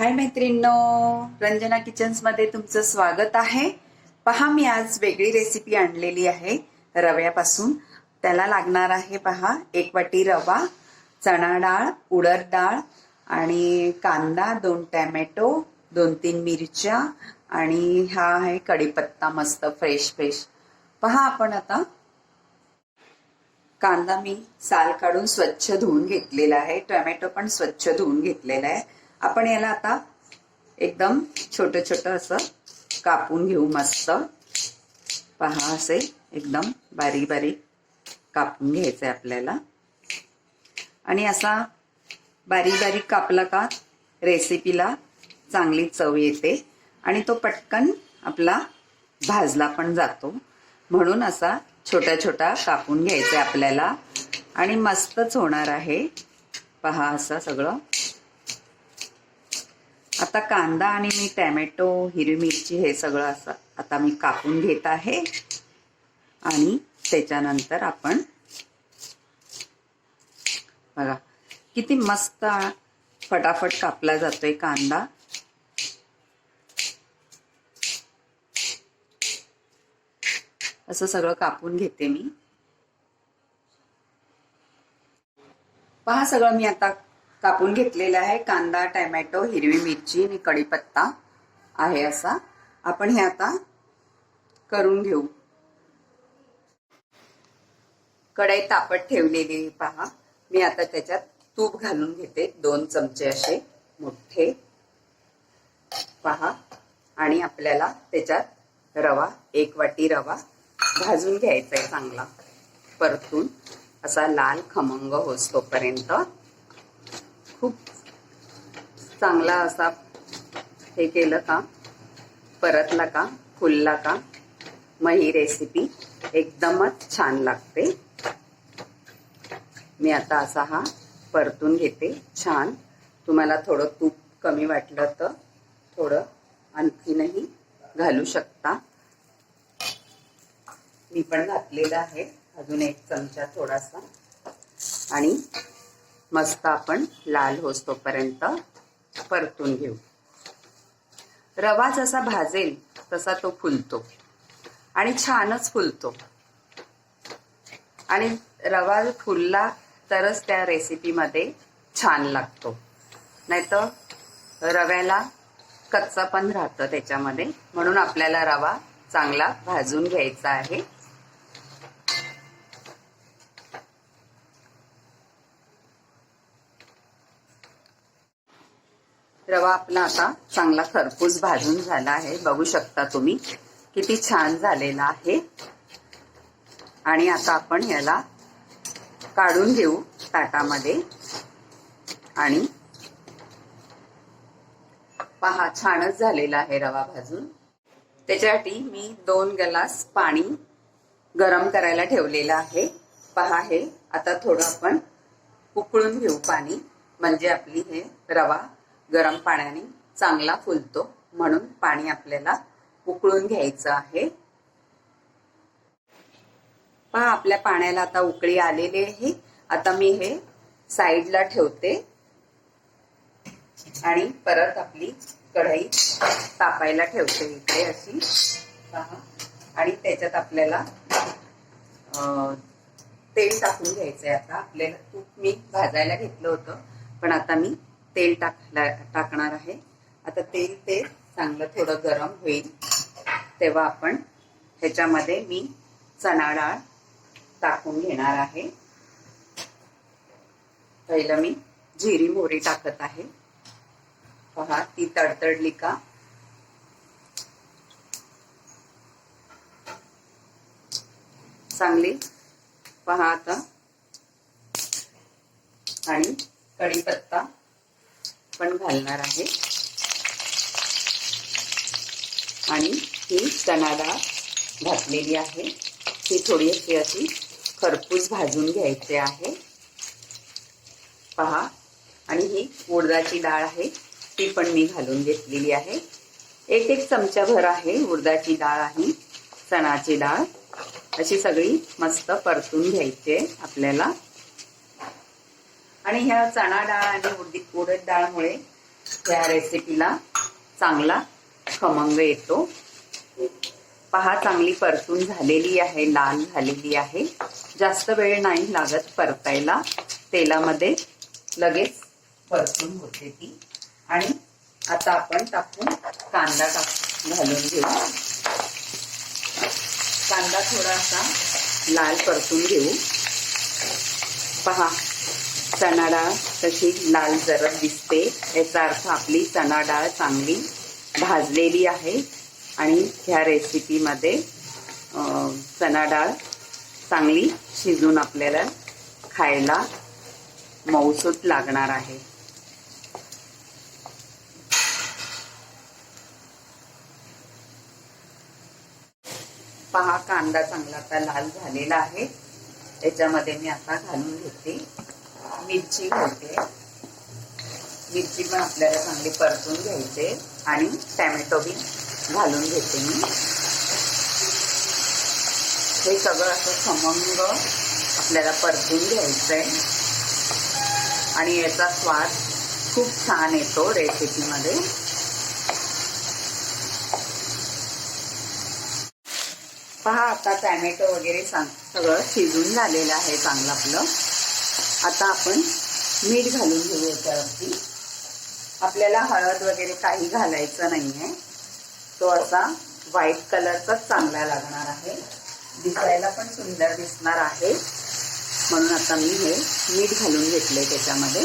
हाय मैत्रिणींनो रंजना किचन्समध्ये तुमचं स्वागत आहे. पहा मी आज वेगळी रेसिपी आणलेली आहे रव्यापासून. त्याला लागणार आहे पहा एक वाटी रवा चणा डाळ उडद डाळ आणि कांदा दोन टॅमॅटो दोन तीन मिरच्या आणि हा आहे कढीपत्ता मस्त फ्रेश फ्रेश पहा आपण आता. कांदा मी साल काढून स्वच्छ धुवून घेतलेला आहे. टोमॅटो पण स्वच्छ धुवून घेतलेला आहे. आपण याला आता एकदम छोटं छोटं असं कापून घेऊ मस्त. पहा असे एकदम बारीक बारीक कापून घ्यायचं आहे आपल्याला. आणि असा बारीक बारीक कापला का रेसिपीला चांगली चव येते आणि तो पटकन आपला भाजला पण जातो. म्हणून असा छोटा छोटा कापून घ्यायचा आहे आपल्याला. आणि मस्तच होणार आहे. पहा असं सगळं. आता कांदा आणि मी टॅमॅटो हिरवी मिरची हे सगळं असं आता मी कापून घेत आहे. आणि त्याच्यानंतर आपण बघा किती मस्त फटाफट कापला जातोय कांदा. असं सगळं कापून घेते मी. पहा सगळं मी आता कापून घेतलेलं आहे. कांदा टॅमॅटो हिरवी मिरची आणि कढीपत्ता आहे असा. आपण हे आता करून घेऊ. कढई तापत ठेवलेली पहा. मी आता त्याच्यात तूप घालून घेते. दोन चमचे असे मोठे. पहा. आणि आपल्याला त्याच्यात रवा एक वाटी रवा भाजून घ्यायचा आहे चांगला. परतून असा लाल खमंग होस तोपर्यंत खूप चांगला असा हे केलं का? परतला का? फुलला का? मग ही रेसिपी एकदमच छान लागते. मी आता असा हा परतून घेते. छान. तुम्हाला थोडं तूप कमी वाटलं तर थोडं आणखीनही घालू शकता. मी पण घातलेलं आहे. अजून एक चमचा थोडासा. आणि मस्त आपण लाल होतोपर्यंत परतून घेऊ. रवा जसा भाजेल तसा तो फुलतो. आणि छानच फुलतो. आणि रवा फुलला तरच त्या रेसिपीमध्ये छान लागतो. नाहीतर रव्याला कच्चा पण राहतं त्याच्यामध्ये. म्हणून आपल्याला रवा चांगला भाजून घ्यायचा आहे. रवा आपला आता चांगला खरपूस भाजून झाला आहे. बघू शकता तुम्ही किती छान झालेला आहे. आणि आता आपण याला काढून घेऊ ताटामध्ये. आणि पहा छानच झालेला आहे रवा भाजून. त्याच्यासाठी मी दोन ग्लास पाणी गरम करायला ठेवलेलं आहे. पहा हे आता थोडं आपण उकळून घेऊ पाणी. म्हणजे आपली हे रवा गरम पाण्याने चांगला फुलतो. म्हणून पाणी आपल्याला उकळून घ्यायचं आहे. पहा आपल्या पाण्याला आता उकळी आलेली आहे. आता मी हे साईडला ठेवते. आणि परत आपली कढई तापायला ठेवते इकडे अशी. पहा. आणि त्याच्यात आपल्याला तेल टाकून घ्यायचंय. आता आपल्याला तूप मी भाजायला घेतलं होतं पण आता मी तेल टाकला टाकणार आहे. आता तेल ते चांगलं थोडं गरम होईल. तेव्हा आपण ह्याच्यामध्ये मी चणा डाळ टाकून घेणार आहे. पहिलं मी जिरी मोहरी टाकत आहे. पहा ती तडतडली का? चांगली. पहा आता. आणि कढीपत्ता. पण घालणार आहे. आणि ही चणा डाळ घातलेली आहे. ती थोडीशी अशी खरपूस भाजून घ्यायची आहे. पहा. आणि ही उडदाची डाळ आहे. ती पण मी घालून घेतलेली आहे. एक एक चमचाभर आहे उडदाची डाळ आणि चणाची डाळ. अशी सगळी मस्त परतून घ्यायची आहे आपल्याला. आणि ह्या चणा डाळ आणि उडदी उडद डाळमुळे या रेसिपीला चांगला खमंग येतो. पहा चांगली परतून झालेली आहे लाल झालेली आहे. जास्त वेळ नाही लागत परतायला. तेलामध्ये लगेच परतून होते ती. आणि आता आपण टाकून कांदा टाकून घालून घेऊ. कांदा थोडासा लाल परतून घेऊ. पहा चणा डाळ तशी लाल जरद दिसते. याचा अर्थ आपली चणा डाळ चांगली भाजलेली आहे. आणि ह्या रेसिपीमध्ये चणा डाळ चांगली शिजून आपल्याला खायला मऊसूत लागणार आहे. पहा कांदा चांगला आता लाल झालेला आहे. त्याच्यामध्ये मी आता घालून घेते. मिरची घालते. मिरची पण आपल्याला चांगली परतून घ्यायचे आणि टॅमॅटो बी घालून घेते मी. हे सगळं असं खमंग आपल्याला परतून घ्यायचं आहे आणि याचा स्वाद खूप छान येतो रेसिपीमध्ये. पहा आता टॅमॅटो वगैरे सगळं शिजून झालेलं आहे चांगलं आपलं. आता आपण मीठ घालून घेऊ याच्यावरती. आपल्याला हळद वगैरे काही घालायचं नाही आहे तो असा व्हाईट कलरचाच चांगला लागणार आहे. दिसायला पण सुंदर दिसणार आहे. म्हणून आता मी हे मीठ घालून घेतले त्याच्यामध्ये.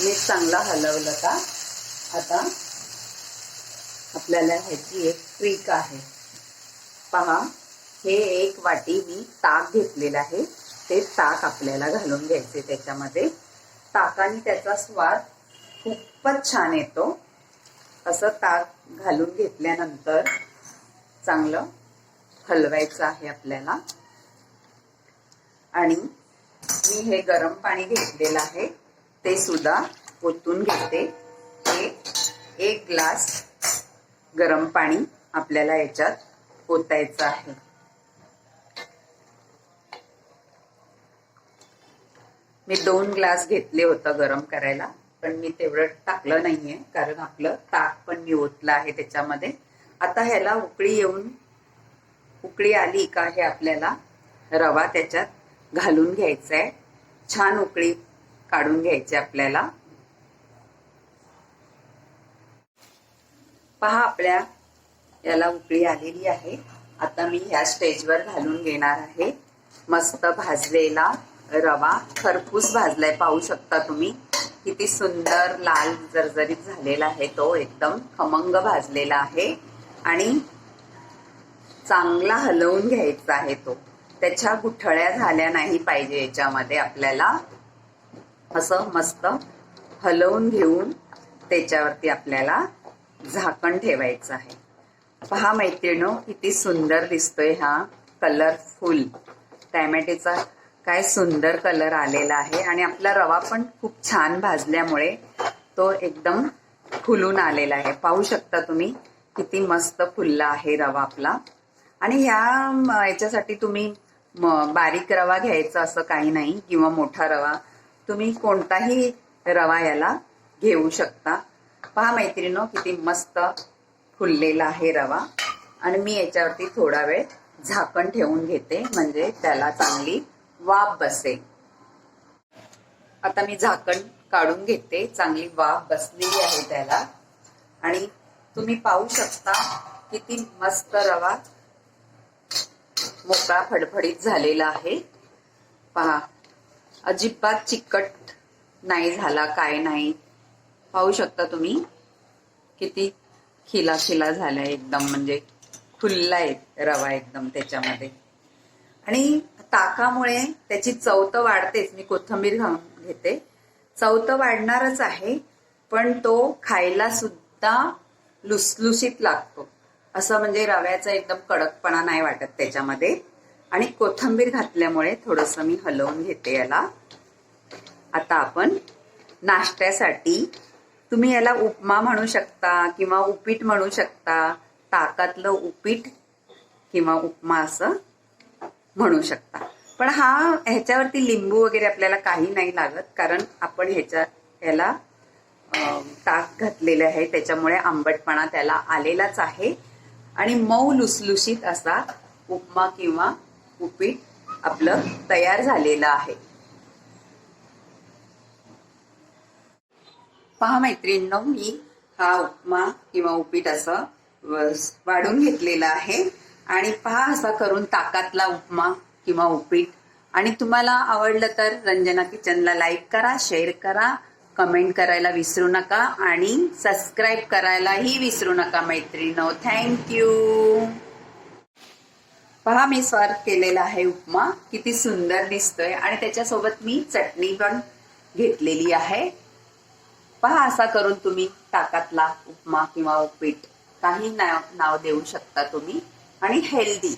मीठ चांगला हलवलं का आता आपल्याला ह्याची एक ट्रिक आहे. पहा हे एक वाटी मी ताक घेतलेलं आहे. ते ताक आपल्याला घालून घ्यायचे त्याच्यामध्ये. ताकाने त्याचा स्वाद खूपच छान येतो. असं ताक घालून घेतल्यानंतर चांगलं हलवायचं आहे आपल्याला. आणि मी हे गरम पाणी घेतलेलं आहे. ते सुद्धा ओतून घेते. हे एक ग्लास गरम पाणी आपल्याला याच्यात ओतायचं आहे. मी दोन ग्लास घेतले होतं गरम करायला पण मी तेवढं टाकलं नाहीये कारण आपलं ताक पण मी ओतलं आहे त्याच्यामध्ये. आता ह्याला उकळी येऊन उकळी आली का हे आपल्याला रवा त्याच्यात घालून घ्यायचा आहे छान उकळी काढून घ्यायची आपल्याला. पहा आपल्या याला उकळी आलेली आहे. आता मी ह्या स्टेजवर घालून घेणार आहे. मस्त भाजलेला रवा खरपूस भाजलाय. पाहू शकता तुम्ही. किती सुंदर लाल जरजरीत झालेला आहे तो. एकदम खमंग भाजलेला आहे. आणि चांगला हलवून घ्यायचा आहे तो. त्याच्या गुठळ्या झाल्या नाही पाहिजे याच्यामध्ये आपल्याला. असं मस्त हलवून घेऊन त्याच्यावरती आपल्याला झाकण ठेवायचं आहे. पहा मैत्रिणो किती सुंदर दिसतोय हा कलरफुल टॅमॅटेचा काय सुंदर कलर आलेला आहे आणि आपला रवा पण खूप छान भाजल्यामुळे तो एकदम फुलून आलेला आहे. पाहू शकता तुम्ही किती मस्त फुलला आहे रवा आपला. आणि ह्या याच्यासाठी तुम्ही बारीक रवा घ्यायचा असं काही नाही किंवा मोठा रवा. तुम्ही कोणताही रवा याला घेऊ शकता. पहा मैत्रिणो किती मस्त फुललेला आहे रवा. आणि मी याच्यावरती थोडा वेळ झाकण ठेवून घेते. म्हणजे त्याला चांगली वाफ बसेल आता मी झाकण काढून घेते. चांगली वाफ बसलेली आहे त्याला. आणि तुम्ही पाहू शकता किती मस्त रवा मोकळा फडफडीत झालेला आहे. पहा अजिबात चिकट नाही झाला काय नाही. पाहू शकता तुम्ही किती खिला खिला झालाय एकदम म्हणजे खुललाय रवा एकदम त्याच्यामध्ये. आणि ताकामुळे त्याची चव तर वाढतेच. मी कोथंबीर घालून घेते. चव तर वाढणारच आहे पण तो खायला सुद्धा लुसलुसीत लागतो. असं म्हणजे रव्याचा एकदम कडकपणा नाही वाटत त्याच्यामध्ये. आणि कोथंबीर घातल्यामुळे थोडस मी हलवून घेते याला. आता आपण नाश्त्यासाठी तुम्ही याला उपमा म्हणू शकता किंवा उपीट म्हणू शकता. ताकातलं उपीट किंवा उपमा असं. म्हणू शकता. पण हा ह्याच्यावरती लिंबू वगैरे आपल्याला काही नाही लागत कारण आपण ह्याच्या ह्याला ताक घातलेलं आहे. त्याच्यामुळे आंबटपणा त्याला आलेलाच आहे. आणि मऊ लुसलुशीत असा उपमा किंवा उपीट आपलं तयार झालेलं आहे. पहा मैत्रिणींनो मी हा उपमा किंवा उपीट असं वाढून घेतलेला आहे. आणि पहा असा करून ताकातला उपमा किंवा उपीट. आणि तुम्हाला आवडलं तर रंजना किचनला लाईक करा शेअर करा कमेंट करायला विसरू नका आणि सबस्क्राईब करायलाही विसरू नका मैत्रिणीनो थँक्यू पहा मी सर्व केलेला आहे उपमा. किती सुंदर दिसतोय आणि त्याच्यासोबत मी चटणी पण घेतलेली आहे. पहा असा करून तुम्ही ताकातला उपमा किंवा उपीट. काही नाव नाव देऊ शकता तुम्ही. आणि हेल्दी